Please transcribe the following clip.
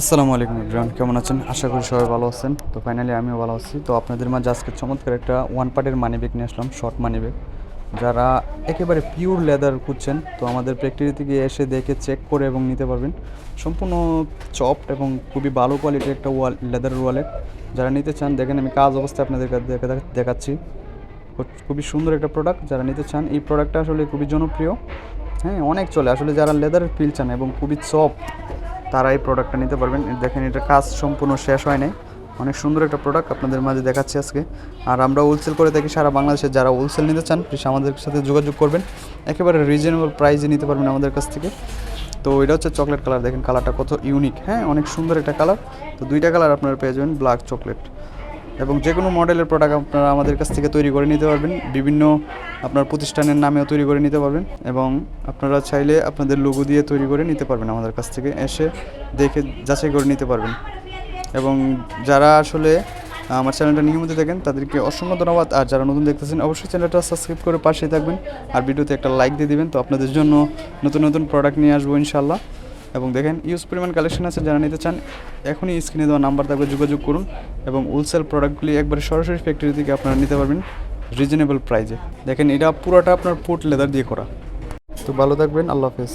আসসালামু আলাইকুম ইব্রাহিম কেমন আছেন? আশা করি সবাই ভালো আছেন। তো ফাইনালি আমিও ভালো আছি। তো আপনাদের মাঝে আজকে চমৎকার একটা ওয়ান পার্টের মানি ব্যাগ নিয়ে আসলাম শর্ট মানি ব্যাগ যারা একেবারে পিওর লেদার খুঁজছেন, তো আমাদের ফ্যাক্টরি থেকে এসে দেখে চেক করে এবং নিতে পারবেন। সম্পূর্ণ চপড এবং খুবই ভালো কোয়ালিটির একটা ওয়াল লেদার ওয়ালেট যারা নিতে চান, দেখেন আমি কাজ অবস্থায় আপনাদের কাছে দেখাচ্ছি। খুবই সুন্দর একটা প্রোডাক্ট যারা নিতে চান, এই প্রোডাক্টটা আসলে খুবই জনপ্রিয়। হ্যাঁ অনেক চলে। আসলে যারা লেদারের ফিল চান এবং খুবই সফট তারা এই প্রোডাক্টটা নিতে পারবেন। দেখেন এটা কাজ সম্পূর্ণ শেষ হয় নাই। অনেক সুন্দর একটা প্রোডাক্ট আপনাদের মাঝে দেখাচ্ছি আজকে। আর আমরা হোলসেল করে থাকি সারা বাংলাদেশে। যারা হোলসেল নিতে চান প্লিজ আমাদের সাথে যোগাযোগ করবেন। একেবারে রিজনেবল প্রাইসে নিতে পারবেন আমাদের কাছ থেকে। তো এটা হচ্ছে চকলেট কালার দেখেন কালারটা কত ইউনিক হ্যাঁ অনেক সুন্দর একটা কালার তো দুইটা কালার আপনারা পেয়ে যাবেন ব্ল্যাক চকলেট এবং যে কোনো মডেলের প্রোডাক্ট আপনারা আমাদের কাছ থেকে তৈরি করে নিতে পারবেন। বিভিন্ন আপনার প্রতিষ্ঠানের নামেও তৈরি করে নিতে পারবেন এবং আপনারা চাইলে আপনাদের লোগো দিয়ে তৈরি করে নিতে পারবেন আমাদের কাছ থেকে, এসে দেখে যাচাই করে নিতে পারবেন। এবং যারা আসলে আমার চ্যানেলটা নিয়মিত দেখেন, তাদেরকে অসংখ্য ধন্যবাদ। আর যারা নতুন দেখতেছেন, অবশ্যই চ্যানেলটা সাবস্ক্রাইব করে পাশেই থাকবেন। আর ভিডিওতে একটা লাইক দিয়ে দিবেন, তো আপনাদের জন্য নতুন নতুন প্রোডাক্ট নিয়ে আসব ইনশাল্লাহ এবং দেখেন ইউজ পরিমাণ কালেকশন আছে, যারা নিতে চান, এখনই স্ক্রিনে দেওয়া নাম্বার থাকবে, যোগাযোগ করুন। এবং হোলসেল প্রোডাক্টগুলি একবারে সরাসরি ফ্যাক্টরি থেকে আপনারা নিতে পারবেন। রিজনেবল প্রাইজে দেখেন, এটা পুরোটা আপনার ফুট লেদার দিয়ে করা। তো ভালো থাকবেন, আল্লাহ হাফেজ।